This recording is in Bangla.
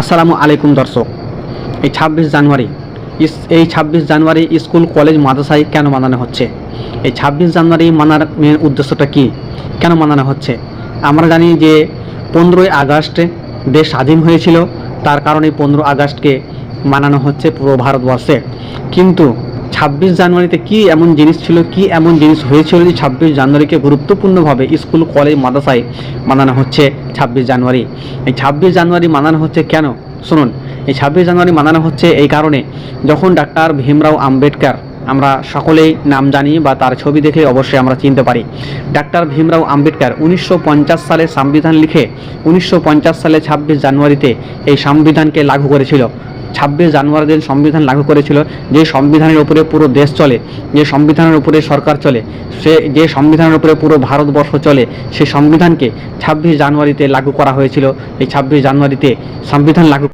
আসসালামু আলাইকুম দর্শক। এই ছাব্বিশ জানুয়ারি এই ছাব্বিশ জানুয়ারি স্কুল, কলেজ, মাদ্রাসায় কেন মানানো হচ্ছে? এই ছাব্বিশ জানুয়ারি মানার মেন উদ্দেশ্যটা কি? কেন মানানো হচ্ছে? আমরা জানি যে পনেরোই আগস্ট দেশ স্বাধীন হয়েছিল, তার কারণে পনেরো আগস্টকে মানানো হচ্ছে পুরো ভারতবর্ষে। কিন্তু ছাব্বিশ জানুয়ারিতে কি এমন জিনিস ছিল, কি এমন জিনিস হয়েছিল যে ছাব্বিশ জানুয়ারিকে গুরুত্বপূর্ণভাবে স্কুল, কলেজ, মাদ্রাসায় মানানো হচ্ছে ছাব্বিশ জানুয়ারি? এই ছাব্বিশ জানুয়ারি মানানো হচ্ছে কেন? শুনুন, এই ছাব্বিশ জানুয়ারি মানানো হচ্ছে এই কারণে যখন ডাক্তার ভীমরাও আম্বেদকর, আমরা সকলেই নাম জানি বা তার ছবি দেখে অবশ্যই আমরা চিনতে পারি। ডাক্তার ভীমরাও আম্বেদকর উনিশশো পঞ্চাশ সালে সংবিধান লিখে উনিশশো পঞ্চাশ সালে ছাব্বিশ জানুয়ারিতে এই সংবিধানকে লাগু করেছিল। ছাব্বিশ জানুয়ারি দিন সংবিধান লাগু করেছিল, যে সংবিধানের উপরে পুরো দেশ চলে, যে সংবিধানের উপরে সরকার চলে, সে, যে সংবিধানের উপরে পুরো ভারতবর্ষ চলে সেই সংবিধানকে ছাব্বিশ জানুয়ারিতে লাগু করা হয়েছিল। এই ছাব্বিশ জানুয়ারিতে সংবিধান লাগু